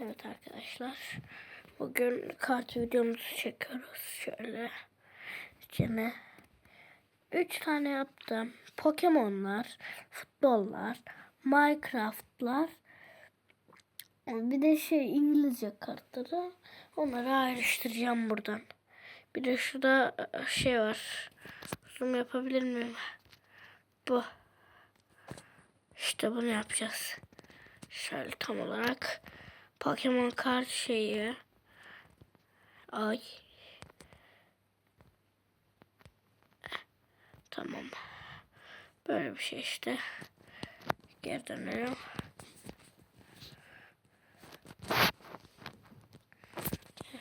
Evet arkadaşlar. Bugün kart videomuzu çekiyoruz. Şöyle. İçine. Üç tane yaptım. Pokemonlar, futbollar, Minecraft'lar. Bir de şey İngilizce kartları. Onları ayrıştıracağım buradan. Bir de şurada e, şey var. Zoom yapabilir miyim? Bu. İşte bunu yapacağız. Şöyle tam olarak Pokemon kart şeyi. Ay. Tamam. Böyle bir şey işte. Geri dönelim.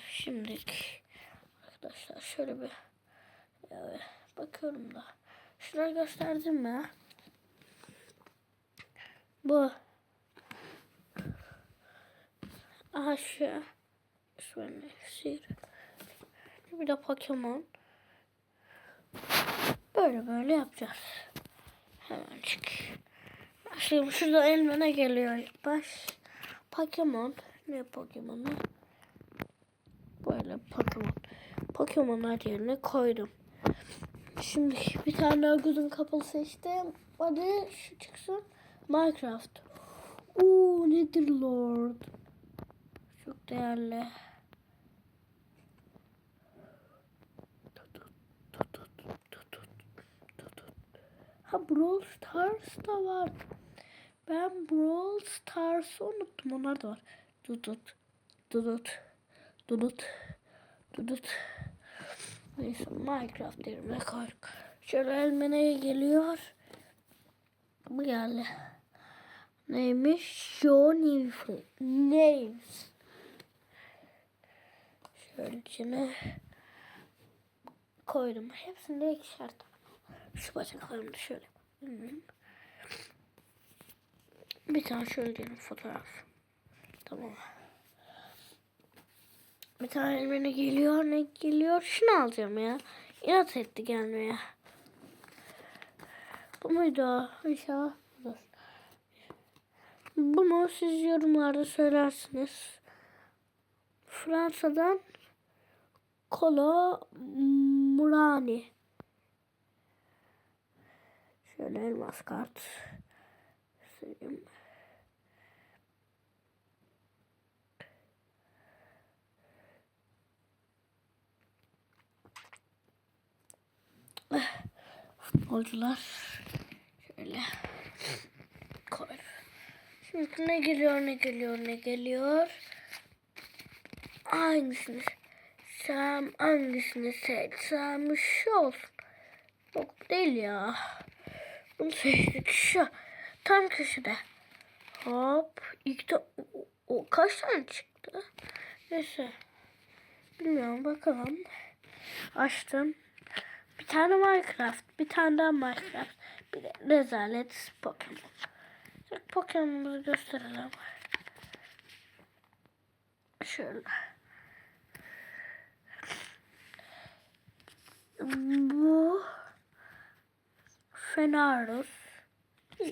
Şimdilik arkadaşlar şöyle bir ya, bakıyorum da. Şunları gösterdim mi? Bu. Şu. Şöyle sihir. Bir de Pokemon. Böyle böyle yapacağız. Hemencik. Başlayalım. Şurada elime ne geliyor baş? Pokemon. Ne Pokemon'u? Böyle Pokemon. Pokemon'lar yerine koydum. Şimdi bir tane gözüm kapalı seçtim. Hadi şu çıksın. Minecraft. Oo nedir Lord? Değerli. Ha Brawl Stars da var. Ben Brawl Stars'ı unuttum. Onlar da var. Dudut. Dudut. Dudut. Dudut. Neyse Minecraft yerine koyduk. Şöyle elime ne geliyor? Bu geldi. Neymiş? Show names. Şöyle koydum. Hepsinde ikişer tane. Şu bacaklarımı da şöyle. yapayım. Bir tane şöyle diyelim fotoğraf. Tamam. Bir tane elime ne geliyor ne geliyor. Şunu alacağım ya. İnat etti gelmeye. Bu muydu? İnşallah. budur. Bunu siz yorumlarda söylersiniz. Fransa'dan Kolo Murani. Şöyle elmas kart. Söyleyeyim. Futbolcular şöyle koy. Şimdi ne geliyor ne geliyor ne geliyor. Hangisini seçsem hangisini seçsem şu olsun. Yok değil ya. Bunu seçtik şu. Tam köşede. Hop. İlk de o, o kaç tane çıktı? Neyse. Bilmiyorum bakalım. Açtım. Bir tane Minecraft. Bir tane daha Minecraft. Bir de rezalet Pokemon. Pokemon'umuzu gösterelim. Şöyle. Bu Fenarus. İyi.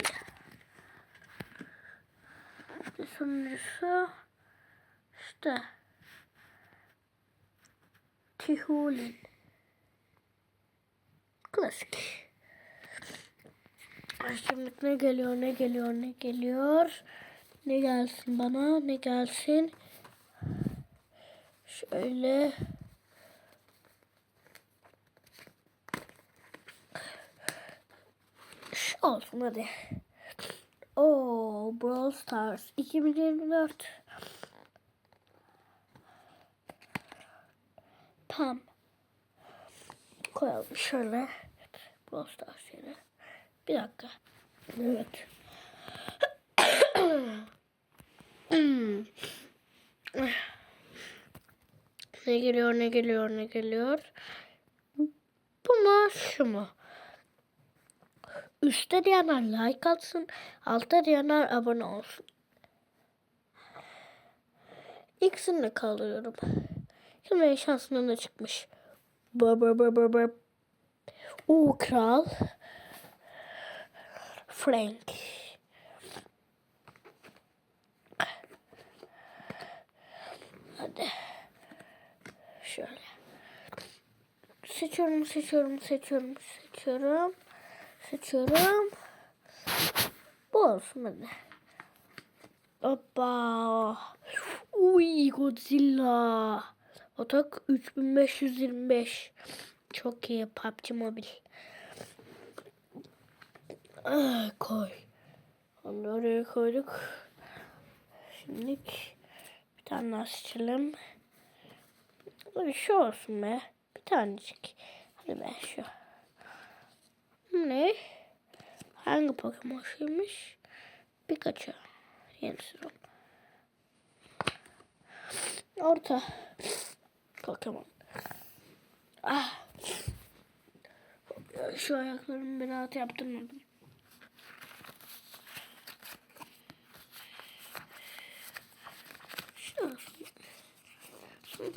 Bir sonuncusu işte Tihulin. Klasik. Şimdi ne geliyor, ne geliyor, ne geliyor. Ne gelsin bana, ne gelsin. Şöyle. Şu olsun hadi. Oo, Brawl Stars 2024. Pam. Koyalım şöyle. Brawl Stars yine. Bir dakika. Evet. ne geliyor, ne geliyor, ne geliyor? Bu mu, şu mu? Üstte diyenler like atsın, altta diyenler abone olsun. İkisini kaldırıyorum. Şimdi şansından da çıkmış. Bır bır bır bır bır. Oo kral. Frank. Hadi. Şöyle. Seçiyorum, seçiyorum, seçiyorum, seçiyorum. Seçiyorum. Bu olsun hadi. Hoppa. Uy Godzilla. Atak 3525. Çok iyi PUBG Mobile. Ah, koy. Onu oraya koyduk. Şimdi bir tane daha seçelim. Şu olsun be. Bir tanecik. Hadi be şu. Ne? Hangi Pokemon şeymiş? Pikachu. Yeni sezon. Orta. Pokemon. Ah. Şu ayaklarımı bir rahat yaptırmadım.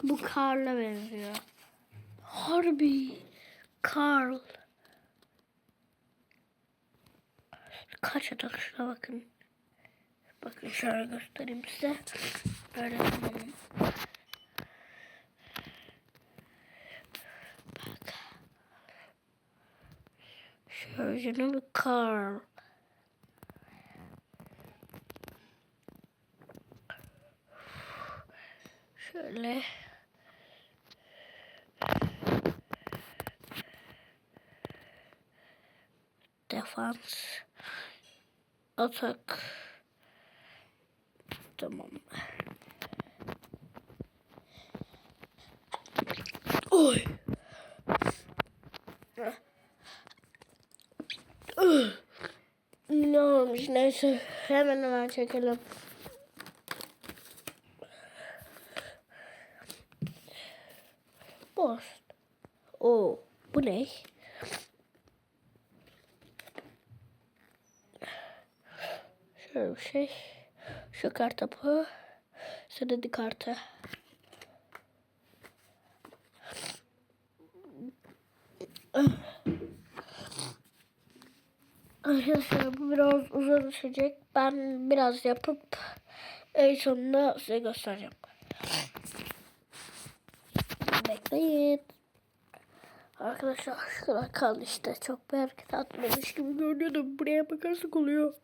Bu Karl'a benziyor. Harbi. Karl. Kaç atak şuna bakın. Bakın şöyle göstereyim size. Böyle tamamım. Bak. Şöyle bir Karl. Şöyle. Defans. Atak. Tamam. Oy. Ne olmuş neyse hemen hemen çekelim. Boş. Oo, bu ne? Şey. Şu karta bu. Sıradaki karta. Arkadaşlar bu biraz uzun sürecek. Ben biraz yapıp en sonunda size göstereceğim. Bekleyin. Arkadaşlar şu kadar kaldı işte. Çok bir hareket atmamış gibi görünüyor da buraya bakarsak oluyor.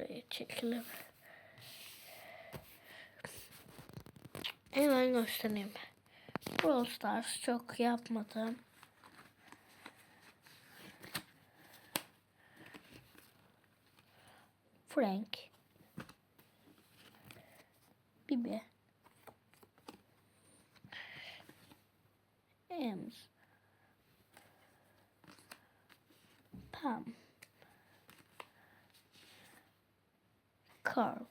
Şuraya çekelim. Hemen göstereyim. Brawl Stars çok yapmadım. Frank. Bibi. Ems. Pam. Carl.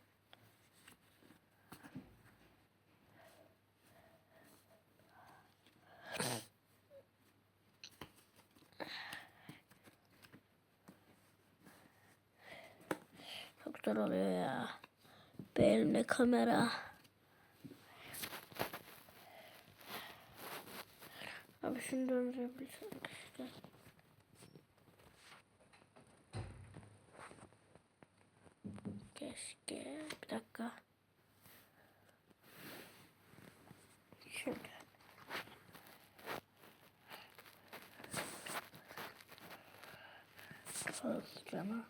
Çok zor oluyor ya. Benim kamera. Abi şunu döndürebilsem işte. Keşke. Bir dakika. Şöyle. Hızlıcana.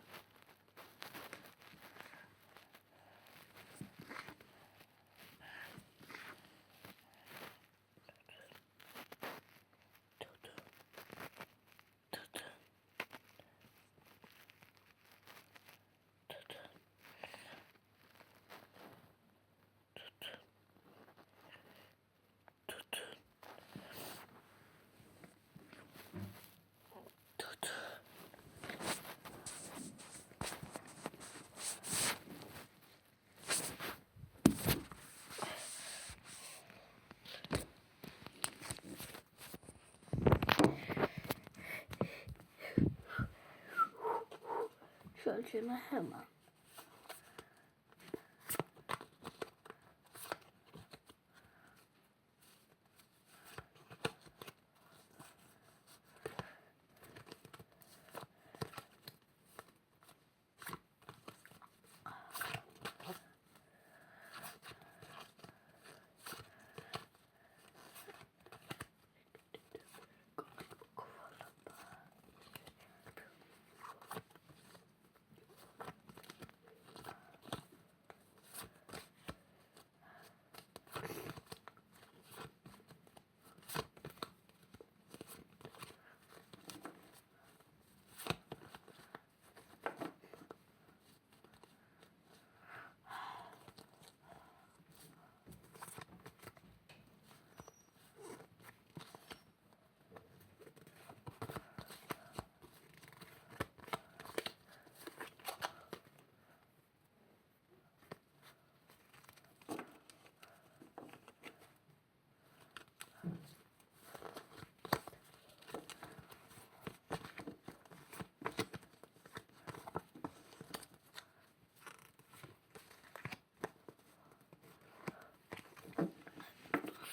Şöyle şunu hemen.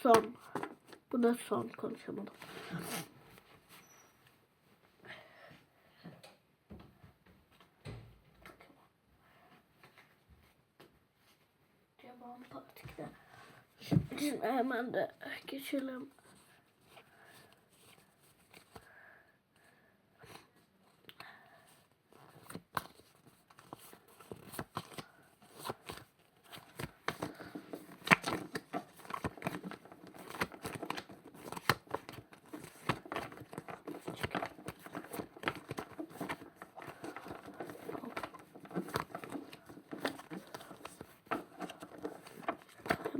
Son. Bu da son konuşamadım. Devam partikte. Şimdi hemen de geçelim.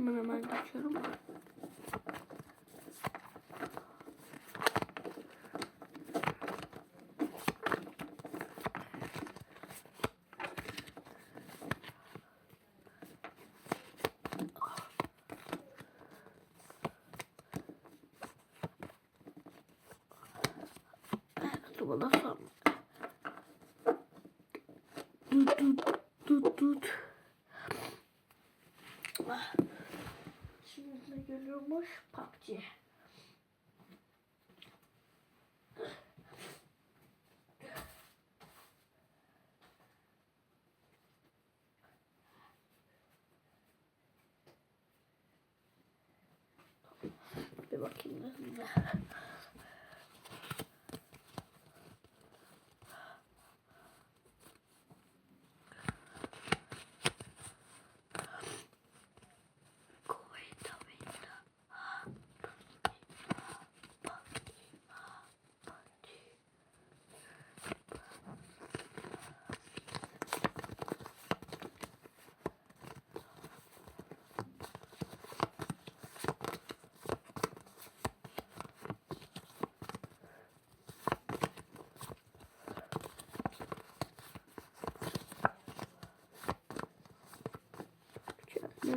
Hemen hemen geçiyorum. Evet, bu Looking. bakayım ben.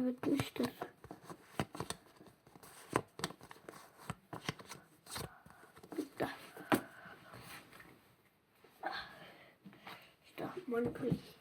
Bitmiştir. Bitti. İşte manipülasyon.